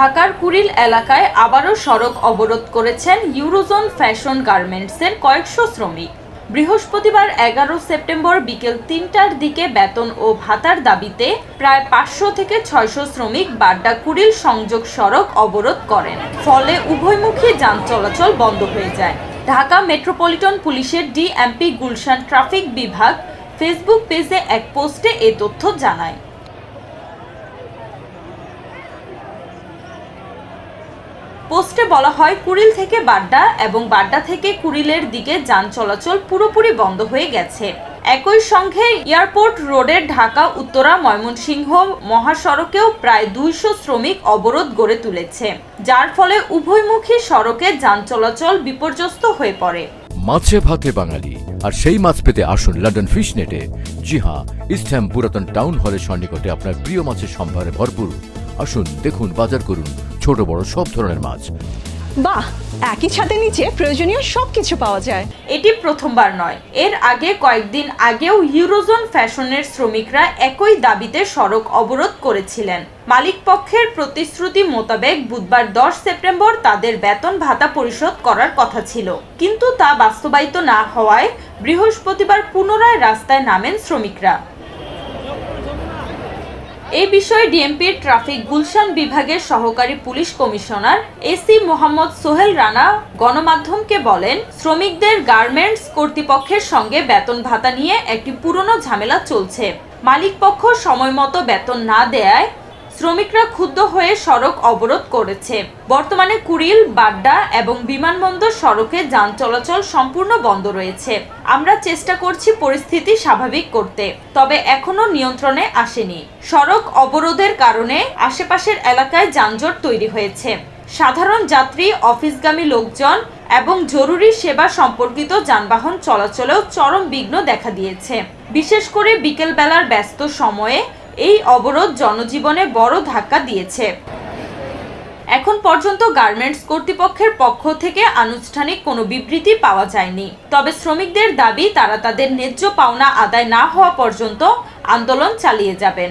ঢাকার কুড়িল এলাকায় আবারও সড়ক অবরোধ করেছেন ইউরোজোন ফ্যাশন গার্মেন্টসের কয়েকশো শ্রমিক। বৃহস্পতিবার এগারো সেপ্টেম্বর বিকেল তিনটার দিকে বেতন ও ভাতার দাবিতে প্রায় পাঁচশো থেকে ছয়শো শ্রমিক বাড্ডা কুড়িল সংযোগ সড়ক অবরোধ করেন। ফলে উভয়মুখী যান চলাচল বন্ধ হয়ে যায়। ঢাকা মেট্রোপলিটন পুলিশের ডিএমপি গুলশান ট্রাফিক বিভাগ ফেসবুক পেজে এক পোস্টে এ তথ্য জানায়। পোস্টে বলা হয়, কুড়িল থেকে বাড্ডা এবং বাড্ডা থেকে কুড়িলের দিকে যান চলাচল পুরোপুরি বন্ধ হয়ে গেছে। একই সঙ্গে এয়ারপোর্ট রোডের ঢাকা, উত্তরা, ময়মনসিংহ মহাসড়কেও প্রায় দুইশো শ্রমিক অবরোধ গড়ে তুলেছে, যার ফলে উভয়মুখী সড়কে যান চলাচল বিপর্যস্ত হয়ে পড়ে। মাছে ভাতে বাঙালি, আর সেই মাছ পেতে আসুন লন্ডন ফিশ নেটে জি হ্যাঁ ইস্টহ্যাম পুরাতন টাউন হলের সন্নিকটে আপনার প্রিয় মাছের সম্ভারে ভরপুর। আসুন, দেখুন, বাজার করুন। ছোট বড় সব ধরনের মাছ। বাহ একই ছাদের নিচে প্রয়োজনীয় সবকিছু পাওয়া যায়। এটি প্রথমবার নয়। এর আগে কয়েকদিন আগেও ইউরোজোন ফ্যাশনের শ্রমিকরা একই দাবিতে সড়ক অবরোধ করেছিলেন। মালিক পক্ষের প্রতিশ্রুতি মোতাবেক বুধবার দশ সেপ্টেম্বর তাদের বেতন ভাতা পরিশোধ করার কথা ছিল। কিন্তু তা বাস্তবায়িত না হওয়ায় বৃহস্পতিবার পুনরায় রাস্তায় নামেন শ্রমিকরা। এই বিষয়ে ডিএমপির ট্রাফিক গুলশান বিভাগের সহকারী police commissioner AC Mohammad Sohel Rana গণমাধ্যমকে বলেন, শ্রমিকদের গার্মেন্টস কর্তৃপক্ষের সঙ্গে বেতন ভাতা নিয়ে একটি পুরনো ঝামেলা চলছে। মালিকপক্ষ সময় মতো বেতন না দেয়ায় শ্রমিকরা ক্ষুব্ধ হয়ে সড়ক অবরোধ করেছে। বর্তমানে কুড়িল, বাড্ডা এবং বিমানবন্দর সড়কে যান চলাচল সম্পূর্ণ বন্ধ রয়েছে। আমরা চেষ্টা করছি পরিস্থিতি স্বাভাবিক করতে, তবে এখনও নিয়ন্ত্রণে আসেনি। সড়ক অবরোধের কারণে আশেপাশের এলাকায় যানজট তৈরি হয়েছে। সাধারণ যাত্রী, অফিসগামী লোকজন এবং জরুরি সেবা সম্পর্কিত যানবাহন চলাচলেও চরম বিঘ্ন দেখা দিয়েছে। বিশেষ করে বিকেলবেলার ব্যস্ত সময়ে এই অবরোধ জনজীবনে বড় ধাক্কা দিয়েছে। এখন পর্যন্ত গার্মেন্টস কর্তৃপক্ষের পক্ষ থেকে আনুষ্ঠানিক কোনো বিবৃতি পাওয়া যায়নি। তবে শ্রমিকদের দাবি, তারা তাদের ন্যায্য পাওনা আদায় না হওয়া পর্যন্ত আন্দোলন চালিয়ে যাবেন।